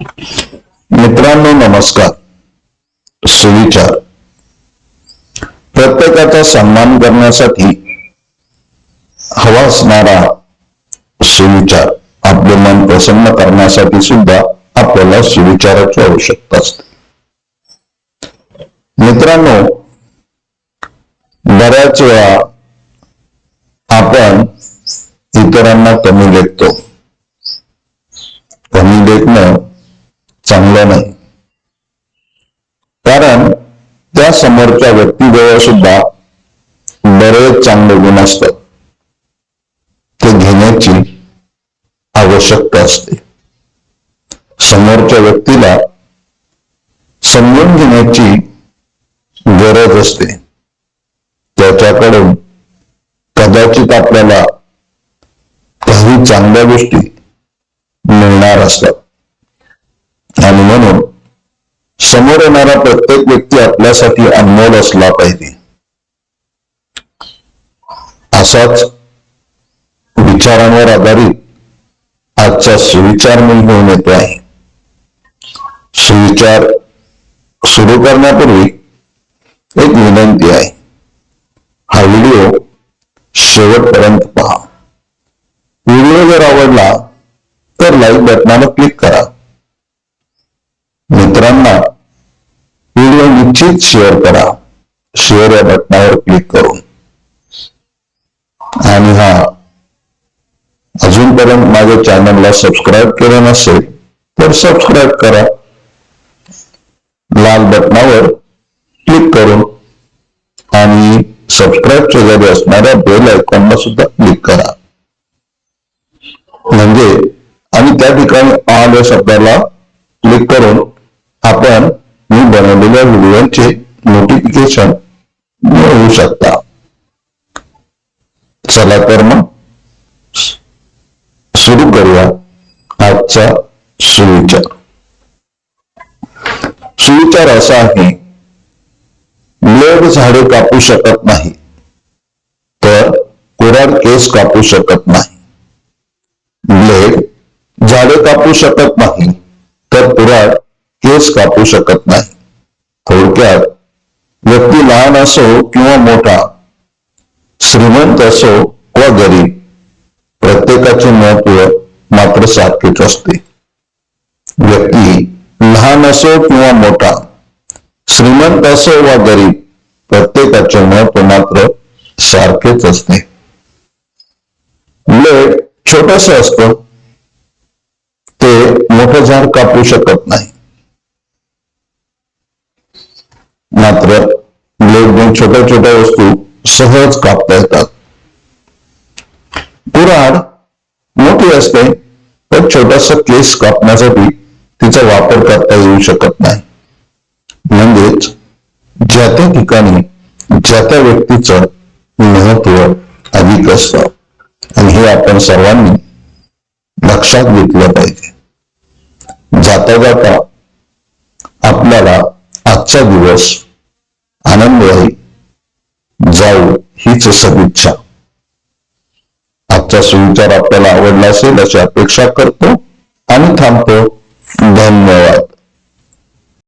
मित्रांनो नमस्कार. सुविचार. प्रत्येकाचा सन्मान करण्यासाठी हवा असणारा सुविचार आपले मन प्रसन्न करण्यासाठी सुद्धा आपल्याला सुविचाराची आवश्यकता असते. मित्रांनो बऱ्याच वेळा आपण इतरांना कमी लेखतो कमी लेखणं चांगलं नाही कारण त्या समोरच्या व्यक्तीजवळ सुद्धा बरेच चांगले गुण असतात. ते घेण्याची आवश्यकता असते. समोरच्या व्यक्तीला समजून घेण्याची गरज असते. त्याच्याकडून कदाचित आपल्याला काही चांगल्या गोष्टी मिळणार असतात. आणि म्हणून समोर येणारा प्रत्येक व्यक्ती आपल्यासाठी अनमोल असला पाहिजे. असाच विचारांवर आधारित आजचा सुविचार मी घेऊन येतो आहे. सुविचार सुरू करण्यापूर्वी एक विनंती आहे. हा व्हिडिओ शेवटपर्यंत पहा. व्हिडिओ जर आवडला तर लाईक बटनाला क्लिक करा. मित्रांना किंचित शेअर करा. शेअर या बटनावर क्लिक करून. आणि हा अजूनपर्यंत माझ्या चॅनलला सबस्क्राईब केलं नसेल तर सबस्क्राईब करा. लाल बटनावर क्लिक करून आणि सबस्क्राईबच्या जागी असणाऱ्या बेल आयकॉनला सुद्धा क्लिक करा. म्हणजे आणि त्या ठिकाणी ऑल या शब्दाला क्लिक करून आपण बनवलेल्या व्हिडिओचे नोटिफिकेशन मिळवू शकता. चला तर मग सुरू करूया आजचा सुविचार सुविचार असा आहे. ब्लेड झाडे कापू शकत नाही. तर कुराड केस कापू शकत नाही. ब्लेड झाडे कापू शकत नाही. तर कुराड केस कापू शकत नाही. थोडक्यात व्यक्ती लहान असो किंवा मोठा श्रीमंत असो वा गरीब प्रत्येकाचे महत्त्व मात्र सारखेच असते. व्यक्ती लहान असो किंवा मोठा श्रीमंत असो वा गरीब प्रत्येकाचे महत्त्व मात्र सारखेच असते. ब्लेड छोटस असतं. ते मोठं झाड कापू शकत नाही. मात्र दोन छोट्या छोट्या वस्तू सहज कापता येतात. कुऱ्हाड मोठी असते पण छोटासा केस कापण्यासाठी तिचा वापर करता येऊ शकत नाही. म्हणजेच ज्या त्या ठिकाणी ज्या त्या व्यक्तीचं महत्त्व अधिक असतं. आणि हे आपण सर्वांनी लक्षात घेतलं पाहिजे. जाता जाता आपल्याला आजचा दिवस आनंददायी जाऊ हीच सदिच्छा आजचा सुविचार आपल्याला आवडला असेल अशी अपेक्षा करतो आणि थांबतो. धन्यवाद.